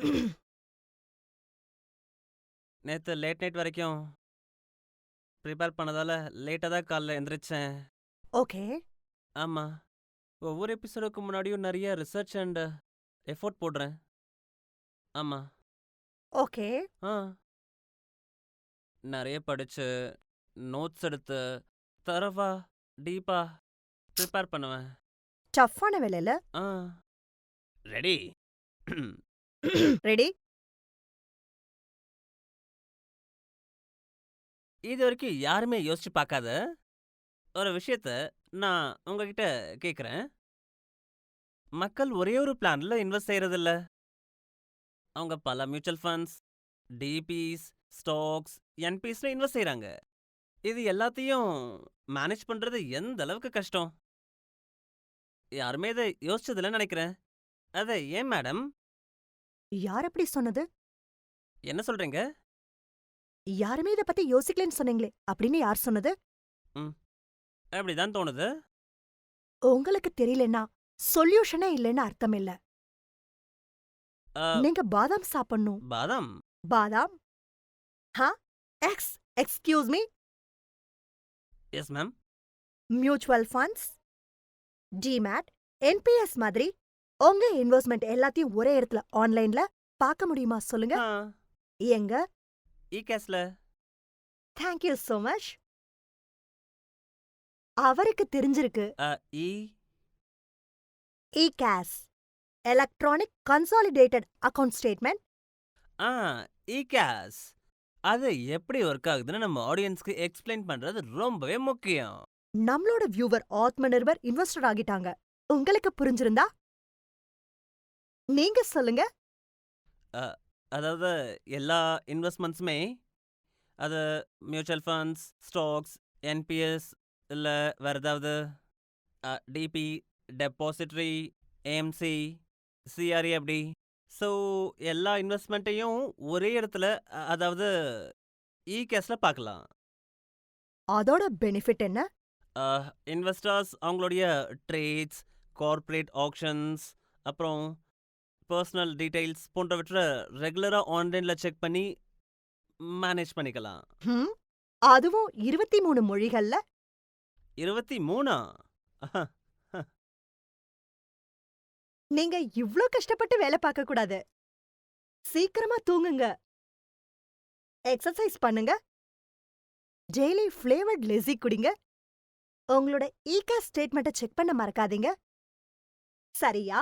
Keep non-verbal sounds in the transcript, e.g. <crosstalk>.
<clears throat> நேத்து late night வரைக்கும் prepare பண்ணதால லேட்டா தான் காலைல எந்திரிச்சேன். ஓகே. ஆமா. ஒவ்வொரு எபிசோடுக்கு முன்னாடியும் நெறைய ரிசர்ச் அண்ட் எஃபோர்ட் போடுறேன். ஆமா. ஓகே. ஆ. நெறைய படிச்சு, நோட்ஸ் எடுத்து, தரோவா, டீப்பா ப்ரிப்பேர் பண்ணுவேன். டஃப்பான வேலைல. ஆ. ரெடி. <clears throat> ரெடி? இது வரைக்கும் யாருமே யோசிச்சு பார்க்காத ஒரு விஷயத்த நான் உங்ககிட்ட கேட்குறேன். மக்கள் ஒரே ஒரு பிளான்ல இன்வெஸ்ட் செய்றதில்ல. அவங்க பல மியூச்சுவல் ஃபண்ட்ஸ், டிபிஸ், ஸ்டாக்ஸ், என்பிஸ்ல இன்வெஸ்ட் செய்றாங்க. இது எல்லாத்தையும் மேனேஜ் பண்றது எந்த அளவுக்கு கஷ்டம்? யாருமே இத யோசிச்சதில்லன்னு நினைக்கிறேன் அதை ஏன் மேடம்? யார் அப்படி சொன்னது? என்ன சொல்றீங்க? யாருமே இத பத்தி யோசிக்கலன்னு சொன்னீங்களே, அப்படின்னு யார் சொன்னது? அப்படிதான் தோணுது. உங்களுக்கு தெரியலன்னா, சொல்யூஷனே இல்லைன்னு அர்த்தம் இல்ல. ஆ, நீங்க பாதாம் சாப்பிடணும். பாதாம். பாதாம்? ஹா? Ex excuse me? Yes ma'am. Mutual funds, demat, NPS மாதிரி உங்க இன்வெஸ்ட்மெண்ட் எல்லாத்தையும் ஒரே இடத்துல ஆன்லைன்ல பார்க்க முடியுமா சொல்லுங்க? எங்க? இ-கேஷ்ல. Thank you so much. அவருக்கு தெரிஞ்சிருக்கு. E eCAS. Electronic consolidated account statement. ஆ, இ-கேஷ். அது எப்படி ஒர்க் ஆகுதுன்னு நம்ம ஆடியன்ஸ்க்கு எக்ஸ்பிளைன் பண்றது ரொம்பவே முக்கியம். நம்மளோட வியூவர் ஆத்ம நிர்பர் இன்வெஸ்டர் ஆகிட்டாங்க. உங்களுக்கு புரிஞ்சிருந்தா? நீங்க சொல்லுங்க. அதாவது எல்லா இன்வெஸ்ட்மெண்ட்ஸுமே அது மியூச்சுவல் ஃபண்ட்ஸ், ஸ்டாக்ஸ், என்பிஎஸ் இல்ல வேற ஏதாவது டிபி, டெபாசிட்டரி, ஏஎம்சி, சிஆர்ஏ அப்படி. ஸோ எல்லா இன்வெஸ்ட்மெண்ட்டையும் ஒரே இடத்துல அதாவது இ-கேஷ்ல பார்க்கலாம். அதோட பெனிஃபிட் என்ன? இன்வெஸ்டர்ஸ் அவங்களுடைய ட்ரேட்ஸ், கார்ப்பரேட் ஆக்ஷன்ஸ், அப்புறம் பர்சனல் டீடைல்ஸ் போன்றவற்றை ரெகுலரா ஆன்லைன்ல செக் பண்ணி மேனேஜ் பண்ணிக்கலாம். ஹம்? அதுவும் 23 மொழிகள்ல? 23ஆ? நீங்க இவ்ளோ கஷ்டப்பட்டு வேலை பார்க்க கூடாது. சீக்கிரமா தூங்குங்க. எக்ஸர்சைஸ் பண்ணுங்க. டெய்லி ஃப்ளேவர்ட் லெஸி குடிங்க. உங்களோட இ-கேஷ் ஸ்டேட்மெண்ட்ட செக் பண்ண மறக்காதீங்க. சரியா?